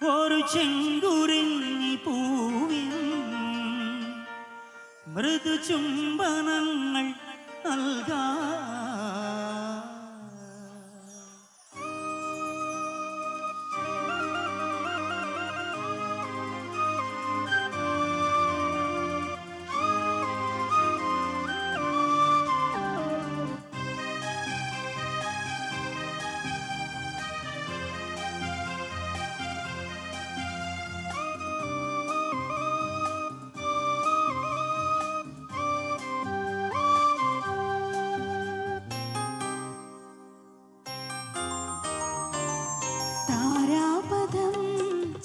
ഒരു ചെങ്കുറിഞ്ഞി പൂവിൽ മൃദുചുംബനങ്ങൾ നൽകാം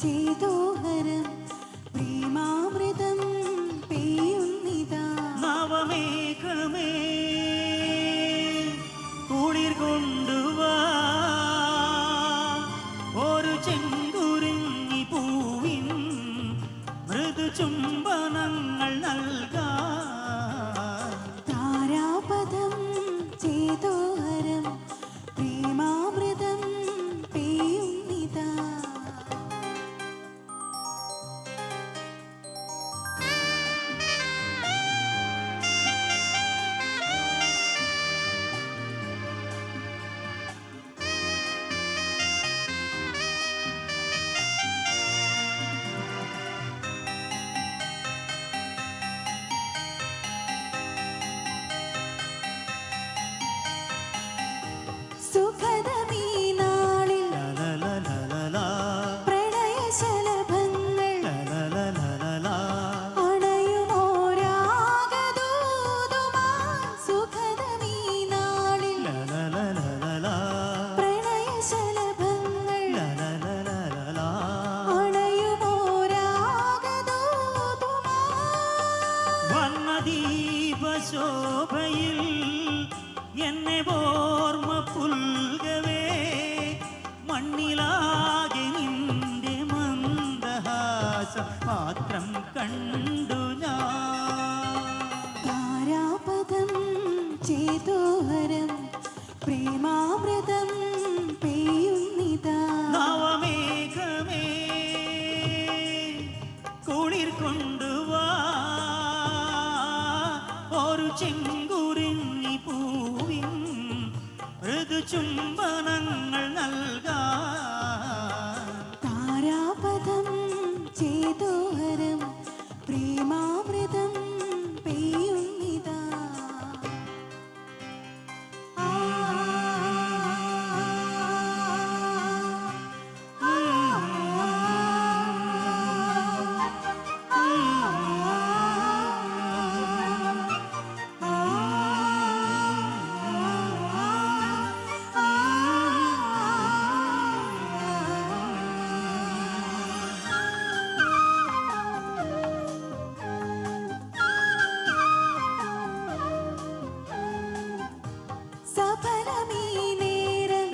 ചെയ്തു പ്രദീപശോഭയിൽ എന്നെ ഓർമ്മ ചെങ്കുറിഞ്ഞി പൂവിൻ ഋതുചുംബ பரமீ நேரம்